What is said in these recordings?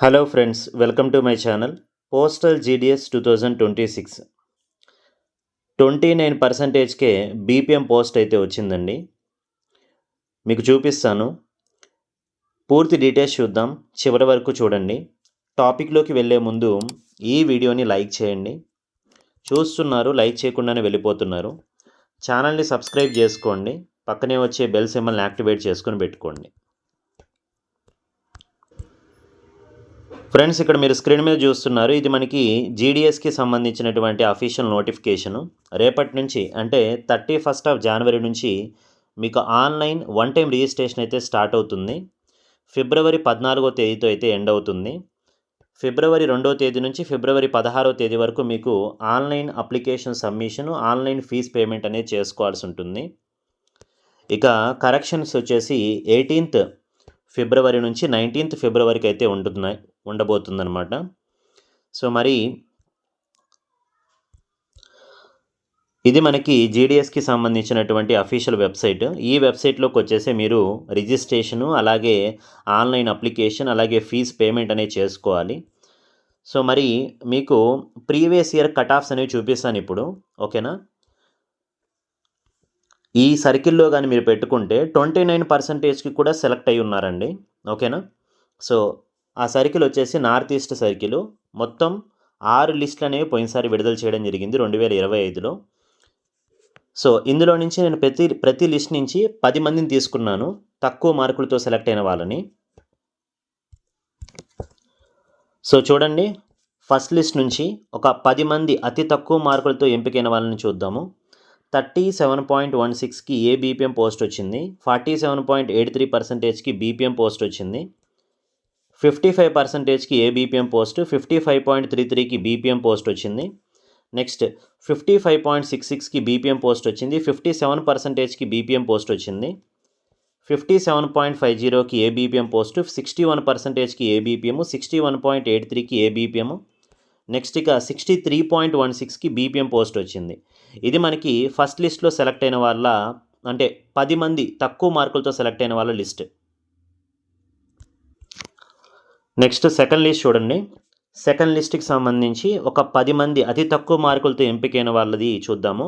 Hello friends welcome to my channel postal GDS two thousand twenty six twenty nine పర్సంటేజ్కే BPM post అయితే వచ్చిందండి. మీకు చూపిస్తాను. పూర్తి details చూద్దాం. చివరి వరకు చూడండి. టాపిక్లోకి వెళ్ళే ముందు ఈ వీడియోని లైక్ చేయండి. చూస్తున్నారు లైక్ చేయకుండానే వెళ్ళిపోతున్నారు. ఛానల్ని సబ్స్క్రైబ్ చేసుకోండి. పక్కనే వచ్చే బెల్ సింబల్ని యాక్టివేట్ చేసుకొని పెట్టుకోండి. ఫ్రెండ్స్ ఇక్కడ మీరు స్క్రీన్ మీద చూస్తున్నారు ఇది మనకి జీడిఎస్కి సంబంధించినటువంటి అఫీషియల్ నోటిఫికేషను రేపటి నుంచి అంటే థర్టీ ఫస్ట్ ఆఫ్ జనవరి నుంచి మీకు ఆన్లైన్ వన్ టైం రిజిస్ట్రేషన్ అయితే స్టార్ట్ అవుతుంది. ఫిబ్రవరి పద్నాలుగో తేదీతో అయితే ఎండ్ అవుతుంది. ఫిబ్రవరి రెండో తేదీ నుంచి ఫిబ్రవరి పదహారో తేదీ వరకు మీకు online application submission online fee payment అనేది చేసుకోవాల్సి ఉంటుంది. ఇక కరెక్షన్స్ వచ్చేసి ఎయిటీన్త్ ఫిబ్రవరి నుంచి నైన్టీన్త్ ఫిబ్రవరికి అయితే ఉంటున్నాయి. ఉండబోతుందన్నమాట. సో మరి ఇది మనకి జీడిఎస్కి సంబంధించినటువంటి అఫీషియల్ వెబ్సైట్. ఈ వెబ్సైట్లోకి వచ్చేసి మీరు రిజిస్ట్రేషను అలాగే ఆన్లైన్ అప్లికేషన్ అలాగే ఫీజ్ పేమెంట్ అనేది చేసుకోవాలి. సో మరి మీకు ప్రీవియస్ ఇయర్ కట్ ఆఫ్స్ అనేవి చూపిస్తాను ఇప్పుడు. ఓకేనా? ఈ సర్కిల్లో కానీ మీరు పెట్టుకుంటే ట్వంటీ నైన్ పర్సెంటేజ్కి కూడా సెలెక్ట్ అయి ఉన్నారండి ఓకేనా? సో ఆ సర్కిల్ వచ్చేసి నార్త్ ఈస్ట్ సర్కిల్. మొత్తం ఆరు లిస్టులు అనేవి పోయినసారి విడుదల చేయడం జరిగింది రెండు వేల ఇరవై ఐదులో. సో ఇందులో నుంచి నేను ప్రతి ప్రతి లిస్ట్ నుంచి పది మందిని తీసుకున్నాను. తక్కువ మార్కులతో సెలెక్ట్ అయిన వాళ్ళని. సో చూడండి. ఫస్ట్ లిస్ట్ నుంచి ఒక పది మంది అతి తక్కువ మార్కులతో ఎంపికైన వాళ్ళని చూద్దాము. థర్టీ సెవెన్ పాయింట్ వన్ సిక్స్కి ఏ బీపీఎం పోస్ట్ వచ్చింది? Forty seven point eight three పర్సెంటేజ్కి BPM post వచ్చింది. Fifty five పర్సెంటేజ్కి A BPM post? Fifty five point three త్రీకి బీపీఎం పోస్ట్ వచ్చింది. Next fifty five point six సిక్స్కి బీపీఎం పోస్ట్ వచ్చింది. Fifty seven పర్సెంటేజ్కి BPM post వచ్చింది. Fifty seven point five జీరోకి A BPM post? Sixty one పర్సెంటేజ్కి A BPM? Sixty one point eight త్రీకి ఏ BPM? Next ఇక sixty three point one సిక్స్కి BPM post వచ్చింది. ఇది మనకి ఫస్ట్ లిస్ట్లో సెలెక్ట్ అయిన వాళ్ళ అంటే పది మంది తక్కువ మార్కులతో సెలెక్ట్ అయిన వాళ్ళ లిస్ట్. నెక్స్ట్ సెకండ్ లిస్ట్ చూడండి. సెకండ్ లిస్ట్కి సంబంధించి ఒక పది మంది అతి తక్కువ మార్కులతో ఎంపికైన వాళ్ళది చూద్దాము.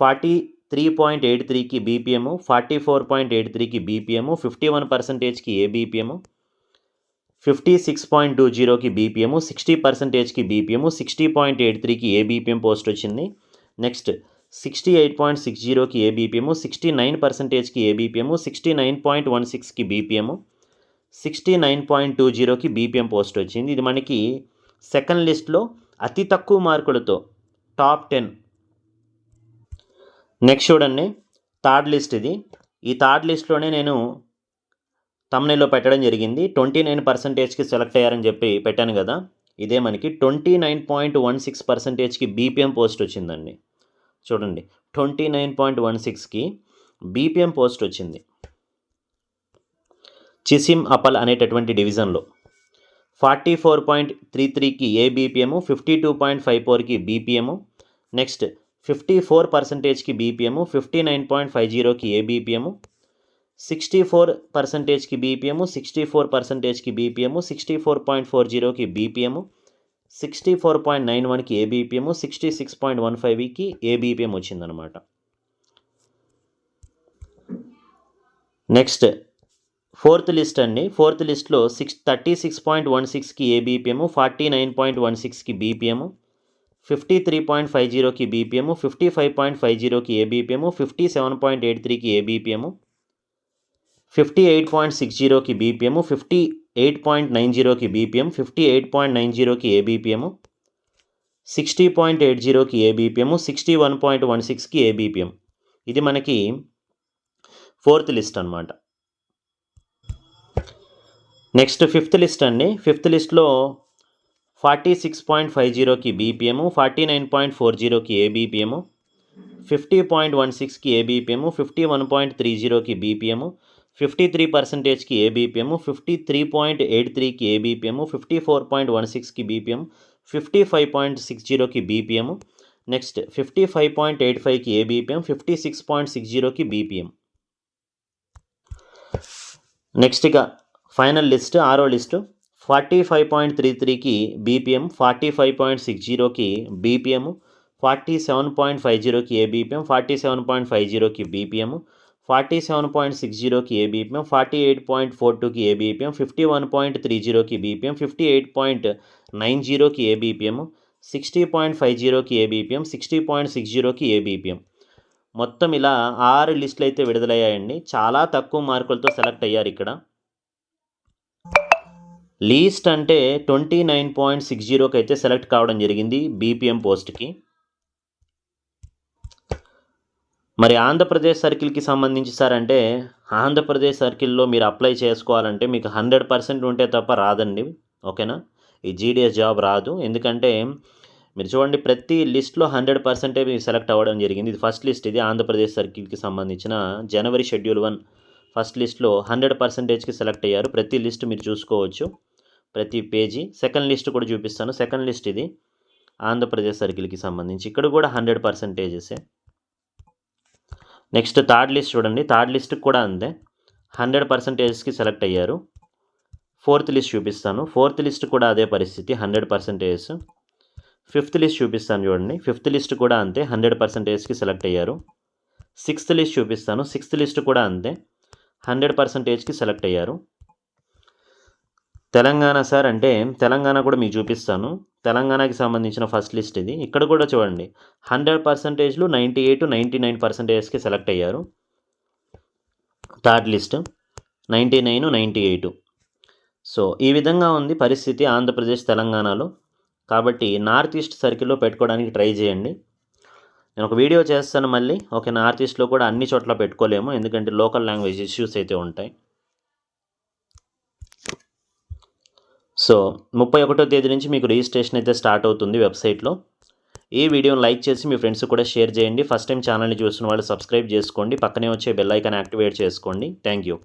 ఫార్టీ త్రీ పాయింట్ ఎయిట్ త్రీకి BPM forty four point eight త్రీకి BPM fifty one పర్సెంటేజ్కి ABPM fifty six point two జీరోకి బీపీఎం సిక్స్టీ పర్సెంటేజ్కి బీపీఎం సిక్స్టీ పాయింట్ ఎయిట్ త్రీకి ఏబీపీఎం పోస్ట్ వచ్చింది. Next sixty eight point six జీరోకి ABPM sixty nine పర్సెంటేజ్కి ABPM sixty nine point one సిక్స్కి BPM sixty nine point two జీరోకి BPM post వచ్చింది. ఇది మనకి సెకండ్ లిస్ట్లో అతి తక్కువ మార్కులతో టాప్ టెన్. నెక్స్ట్ చూడండి. థర్డ్ లిస్ట్ ఇది. ఈ థర్డ్ లిస్ట్లోనే నేను తమ్నైలో పెట్టడం జరిగింది. ట్వంటీ నైన్ పర్సెంటేజ్కి సెలెక్ట్ అయ్యారని చెప్పి పెట్టాను కదా. ఇదే మనకి twenty nine point one six పర్సెంటేజ్కి BPM post వచ్చిందండి. చూడండి. ట్వంటీ నైన్ పాయింట్ వన్ సిక్స్కి బీపీఎం పోస్ట్ వచ్చింది. చిసిమ్ అపల్ అనేటటువంటి డివిజన్లో. ఫార్టీ ఫోర్ పాయింట్ త్రీ త్రీకి A fifty two point five ఫోర్కి BPM next fifty four పర్సెంటేజ్కి BPM fifty nine point five జీరోకి ఏ సిక్స్టీ ఫోర్ పర్సెంటేజ్కి BPM sixty four పర్సెంటేజ్కి BPM sixty four point four జీరోకి BPM sixty four point nine వన్కి A sixty six point one ఫైవ్కి A వచ్చిందనమాట next fourth list అండి. Fourth లిస్ట్లో six thirty six point one సిక్స్కి ABPM forty nine point one సిక్స్కి BPM fifty three point five జీరోకి BPM fifty five point five జీరోకి ABPM fifty seven point eight త్రీకి ABPM fifty eight point six జీరోకి BPM fifty eight point nine జీరోకి BPM fifty eight point nine జీరోకి ABPM sixty point eight జీరోకి ABPM sixty one point one సిక్స్కి ABPM ఇది మనకి fourth list అనమాట next fifth list అండి. ఫిఫ్త్ లిస్ట్లో ఫార్టీ సిక్స్ పాయింట్ ఫైవ్ జీరోకి BPM forty nine point four జీరోకి ఏ ఫిఫ్టీ పాయింట్ వన్ సిక్స్కి ABPM fifty one point three జీరోకి BPM fifty three పర్సెంటేజ్కి A fifty three point eight త్రీకి A fifty four point one సిక్స్కి BPM fifty five point six జీరోకి BPM next fifty five point eight ఫైవ్కి ABPM fifty six point six జీరోకి BPM. Next ఇక final list ఆరో list. Forty five point three త్రీకి BPM forty five point six జీరోకి BPM forty seven point five జీరోకి ABPM forty seven point five జీరోకి BPM forty seven point six జీరోకి ABPM forty eight point four టూకి ABPM fifty one point three జీరోకి BPM fifty eight point nine జీరోకి ABPM sixty point five జీరోకి ABPM sixty point six జీరోకి ABPM. మొత్తం ఇలా ఆరు లిస్టులు అయితే విడుదలయ్యాయండి. చాలా తక్కువ మార్కులతో సెలెక్ట్ అయ్యారు ఇక్కడ. లీస్ట్ అంటే ట్వంటీ నైన్ పాయింట్ సిక్స్ జీరోకి అయితే సెలెక్ట్ కావడం జరిగింది బీపీఎం పోస్ట్కి. మరి ఆంధ్రప్రదేశ్ సర్కిల్కి సంబంధించి సార్ అంటే ఆంధ్రప్రదేశ్ సర్కిల్లో మీరు అప్లై చేసుకోవాలంటే మీకు హండ్రెడ్ పర్సెంట్ ఉంటే తప్ప రాదండి ఓకేనా? ఈ జీడిఎస్ జాబ్ రాదు. ఎందుకంటే మీరు చూడండి ప్రతి లిస్ట్లో హండ్రెడ్ పర్సెంటే మీరు సెలెక్ట్ అవ్వడం జరిగింది. ఇది ఫస్ట్ లిస్ట్ ఇది ఆంధ్రప్రదేశ్ సర్కిల్కి సంబంధించిన జనవరి షెడ్యూల్ వన్ ఫస్ట్ లిస్ట్లో హండ్రెడ్ పర్సెంటేజ్కి సెలెక్ట్ అయ్యారు. ప్రతి లిస్ట్ మీరు చూసుకోవచ్చు. ప్రతి పేజీ. సెకండ్ లిస్ట్ కూడా చూపిస్తాను. సెకండ్ లిస్ట్ ఇది. ఆంధ్రప్రదేశ్ సర్కిల్కి సంబంధించి. ఇక్కడ కూడా హండ్రెడ్ పర్సెంటేజెసే. నెక్స్ట్ థర్డ్ లిస్ట్ చూడండి. థర్డ్ లిస్ట్కి కూడా అంతే. హండ్రెడ్ పర్సెంటేజ్కి సెలెక్ట్ అయ్యారు. ఫోర్త్ లిస్ట్ చూపిస్తాను. ఫోర్త్ లిస్ట్ కూడా అదే పరిస్థితి. హండ్రెడ్ పర్సెంటేజ్ ఫిఫ్త్ లిస్ట్ చూపిస్తాను చూడండి. ఫిఫ్త్ లిస్ట్ కూడా అంతే. హండ్రెడ్ పర్సెంటేజ్కి సెలెక్ట్ అయ్యారు. సిక్స్త్ లిస్ట్ చూపిస్తాను. సిక్స్త్ లిస్ట్ కూడా అంతే. హండ్రెడ్ పర్సెంటేజ్కి సెలెక్ట్ అయ్యారు. తెలంగాణ సార్ అంటే తెలంగాణ కూడా మీకు చూపిస్తాను. తెలంగాణకి సంబంధించిన ఫస్ట్ లిస్ట్ ఇది. ఇక్కడ కూడా చూడండి. హండ్రెడ్ పర్సెంటేజ్లు నైంటీ ఎయిట్ నైంటీ నైన్ పర్సెంటేజ్కి సెలెక్ట్ అయ్యారు. Third list ninety nine ninety eight. So ఈ విధంగా ఉంది పరిస్థితి ఆంధ్రప్రదేశ్ తెలంగాణలో. కాబట్టి నార్త్ ఈస్ట్ సర్కిల్లో పెట్టుకోవడానికి ట్రై చేయండి. నేను ఒక వీడియో చేస్తాను మళ్ళీ. ఓకే నార్త్ ఈస్ట్లో కూడా అన్ని చోట్ల పెట్టుకోలేము. ఎందుకంటే లోకల్ లాంగ్వేజ్ ఇష్యూస్ అయితే ఉంటాయి. సో ముప్పై ఒకటో తేదీ నుంచి మీకు రిజిస్ట్రేషన్ అయితే స్టార్ట్ అవుతుంది వెబ్సైట్లో. ఈ వీడియోని లైక్ చేసి మీ ఫ్రెండ్స్ కూడా షేర్ చేయండి. ఫస్ట్ టైం ఛానల్ని చూస్తున్న వాళ్ళు సబ్స్క్రైబ్ చేసుకోండి. పక్కనే వచ్చే బెల్ ఐకాన్ యాక్టివేట్ చేసుకోండి. Thank you.